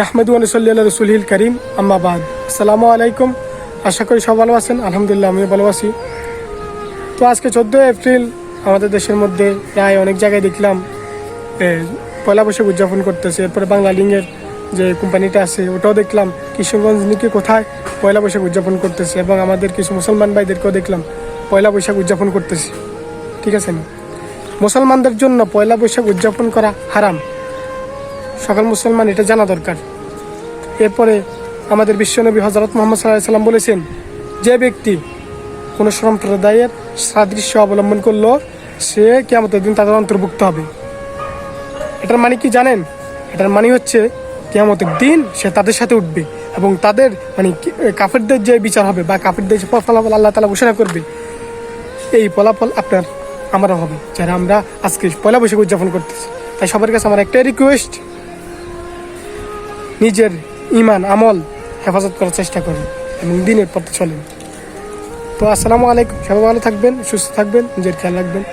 নাহমেদু আনসল্লা রসুলহিল করিম আম্মাবাদ আসসালামু আলাইকুম। আশা করি সব ভালো আছেন। আলহামদুলিল্লাহ, আমিও ভালো আছি। তো আজকে চোদ্দোই এপ্রিল, আমাদের দেশের মধ্যে প্রায় অনেক জায়গায় দেখলাম পয়লা বৈশাখ উদযাপন করতেছে। এরপরে বাংলা লিঙ্গের যে কোম্পানিটা আছে, ওটাও দেখলাম। কিশোরগঞ্জ নিকে কোথায় পয়লা বৈশাখ উদযাপন করতেছে এবং আমাদের কিছু মুসলমান ভাইদেরকেও দেখলাম, পয়লা বৈশাখ উদযাপন করতেছে। ঠিক আছে? মুসলমানদের জন্য পয়লা বৈশাখ উদযাপন করা হারাম। সকল মুসলমান এটা জানা দরকার। এরপরে আমাদের বিশ্বনবী হজরত মোহাম্মদ সাল্লাহ সাল্লাম বলেছেন, যে ব্যক্তি কোনো সম্প্রদায়ের সাদৃশ্য অবলম্বন করল, সে কেমতের দিন তাদের অন্তর্ভুক্ত হবে। এটার মানে কি জানেন? এটার মানে হচ্ছে কেমতের দিন সে তাদের সাথে উঠবে এবং তাদের মানে কাফেরদের যে বিচার হবে বা কাফেরদের যে ফলাফল আল্লাহ তালা ঘোষণা করবে, এই ফলাফল আপনার, আমারও হবে। যারা আমরা আজকে পয়লা বৈশাখ উদযাপন করতেছি। তাই সবার কাছে আমার একটাই রিকোয়েস্ট নিজের ইমান, আমল হেফাজত করার চেষ্টা করেন এবং দিনের পথে চলেন তো আসসালামু আলাইকুম, সবাই ভালো থাকবেন, সুস্থ থাকবেন, নিজের খেয়াল রাখবেন।